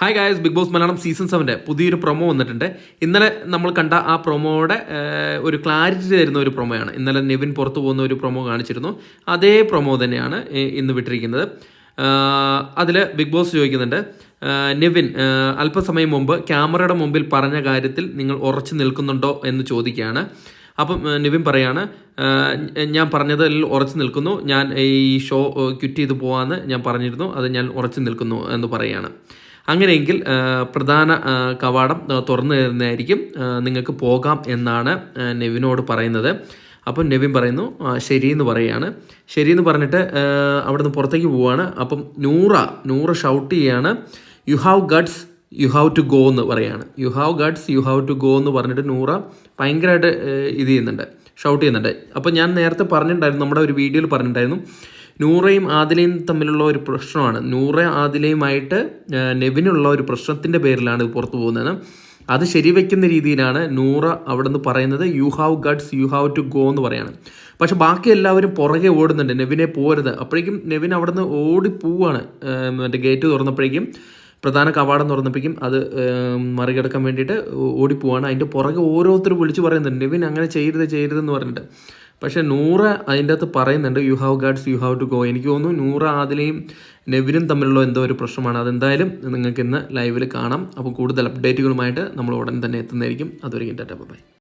Hi guys Bigg Boss Malayalam season സെവന്റെ പുതിയൊരു promo വന്നിട്ടുണ്ട്. ഇന്നലെ നമ്മൾ കണ്ട ആ പ്രൊമോയുടെ ഒരു ക്ലാരിറ്റി തരുന്ന ഒരു പ്രൊമോയാണ് ഇന്നലെ നെവിൻ പുറത്തു പോകുന്ന ഒരു പ്രൊമോ കാണിച്ചിരുന്നു. അതേ പ്രൊമോ തന്നെയാണ് ഇന്ന് വിട്ടിരിക്കുന്നത്. അതിൽ ബിഗ് ബോസ് ചോദിക്കുന്നുണ്ട് നെവിൻ അല്പസമയം മുമ്പ് ക്യാമറയുടെ മുമ്പിൽ പറഞ്ഞ കാര്യത്തിൽ നിങ്ങൾ ഉറച്ചു നിൽക്കുന്നുണ്ടോ എന്ന് ചോദിക്കുകയാണ്. അപ്പം നിവിൻ പറയാണ് ഞാൻ പറഞ്ഞതിൽ ഉറച്ചു നിൽക്കുന്നു. ഞാൻ ഈ ഷോ ക്വിറ്റ് ചെയ്ത് പോകാമെന്ന് ഞാൻ പറഞ്ഞിരുന്നു. അത് ഞാൻ ഉറച്ചു നിൽക്കുന്നു എന്ന് പറയുകയാണ്. അങ്ങനെയെങ്കിൽ പ്രധാന കവാടം തുറന്നു തരുന്നതായിരിക്കും നിങ്ങൾക്ക് പോകാം എന്നാണ് നെവിനോട് പറയുന്നത്. അപ്പം നെവിൻ പറയുന്നു ശരി ശരിയെന്ന് പറയുകയാണ്. എന്ന് പറഞ്ഞിട്ട് അവിടുന്ന് പുറത്തേക്ക് പോവുകയാണ്. അപ്പം നൂറ നൂറ ഷൗട്ട് ചെയ്യാണ്. You have guts you have to go എന്ന് പറയുകയാണ്. You have guts you have to go എന്ന് പറഞ്ഞിട്ട് നൂറ ഭയങ്കരമായിട്ട് ഇത് ചെയ്യുന്നുണ്ട് ഷൗട്ട് ചെയ്യുന്നുണ്ട്. അപ്പോൾ ഞാൻ നേരത്തെ പറഞ്ഞിട്ടുണ്ടായിരുന്നു നമ്മുടെ ഒരു വീഡിയോയിൽ പറഞ്ഞിട്ടുണ്ടായിരുന്നു. നൂറയും ആദിലയും തമ്മിലുള്ള ഒരു പ്രശ്നമാണ്. നൂറ ആദിലയുമായിട്ട് നെവിനുള്ള ഒരു പ്രശ്നത്തിന്റെ പേരിലാണ് ഇത് പുറത്തു പോകുന്നത്. അത് ശരിവെക്കുന്ന രീതിയിലാണ് നൂറ അവിടെ നിന്ന് പറയുന്നത്. You have guts you have to go എന്ന് പറയാണ്. പക്ഷെ ബാക്കി എല്ലാവരും പുറകെ ഓടുന്നുണ്ട്. നെവിനെ പോരുത്. അപ്പോഴേക്കും നെവിൻ അവിടെ നിന്ന് ഓടി മറ്റേ ഗേറ്റ് തുറന്നപ്പോഴേക്കും പ്രധാന കവാടം തുറന്നപ്പോഴേക്കും അത് മറികടക്കാൻ വേണ്ടിയിട്ട് ഓടിപ്പോവാണ് അതിന്റെ പുറകെ ഓരോരുത്തർ വിളിച്ച് പറയുന്നുണ്ട്. നെവിൻ അങ്ങനെ ചെയ്യരുത് ചെയ്യരുതെന്ന് പറഞ്ഞിട്ട്. പക്ഷേ നൂറ അതിന്റെ അകത്ത് പറയുന്നുണ്ട് you have guts you have to go എനിക്ക് തോന്നുന്നു നൂറ ആദിലയും നെവിനും തമ്മിലുള്ള എന്തോ ഒരു പ്രശ്നമാണ്. അതെന്തായാലും നിങ്ങൾക്ക് ഇന്ന് ലൈവിൽ കാണാം. അപ്പോൾ കൂടുതൽ അപ്ഡേറ്റുകളുമായിട്ട് നമ്മൾ ഉടൻ തന്നെ എത്തുന്നതായിരിക്കും. അതുവരെയും ടാറ്റ ബൈ.